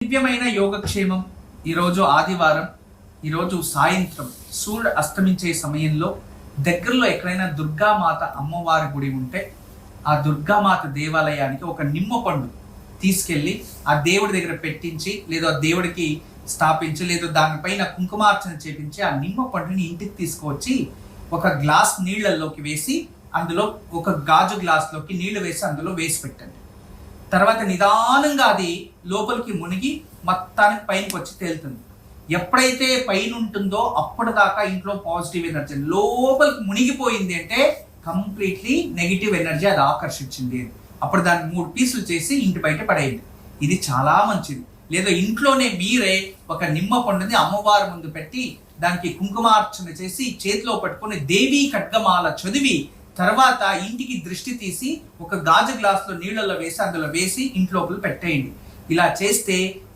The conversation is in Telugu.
దివ్యమైన యోగక్షేమం ఈరోజు ఆదివారం ఈరోజు సాయంత్రం సూర్యుడు అస్తమించే సమయంలో దగ్గరలో ఎక్కడైనా దుర్గామాత అమ్మవారి గుడి ఉంటే ఆ దుర్గామాత దేవాలయానికి ఒక నిమ్మ పండు తీసుకెళ్ళి ఆ దేవుడి దగ్గర పెట్టించి లేదా ఆ దేవుడికి స్థాపించి లేదా దానిపైన కుంకుమార్చన చేపించి ఆ నిమ్మ పండుని ఇంటికి తీసుకువచ్చి ఒక గ్లాస్ నీళ్ళల్లోకి వేసి అందులో ఒక గాజు గ్లాస్లోకి నీళ్ళు వేసి అందులో వేసి పెట్టండి. తర్వాత నిదానంగా అది లోపలికి మునిగి మొత్తానికి పైనకి వచ్చి తేలుతుంది. ఎప్పుడైతే పైన ఉంటుందో దాకా ఇంట్లో పాజిటివ్ ఎనర్జీ లోపలికి మునిగిపోయింది అంటే కంప్లీట్లీ నెగిటివ్ ఎనర్జీ అది ఆకర్షించింది అని. అప్పుడు దాన్ని మూడు పీసులు చేసి ఇంటి బయట పడేయండి. ఇది చాలా మంచిది. లేదా ఇంట్లోనే మీరే ఒక నిమ్మ పండుని అమ్మవారి ముందు పెట్టి దానికి కుంకుమార్చన చేసి చేతిలో పట్టుకుని దేవీ ఖడ్గమాల చదివి తర్వాత ఇంటికి దృష్టి తీసి ఒక గాజు గ్లాసులో నీళ్ళలో వేసి అందులో వేసి ఇంట్లోపల పెట్టేయండి. ఇలా చేస్తే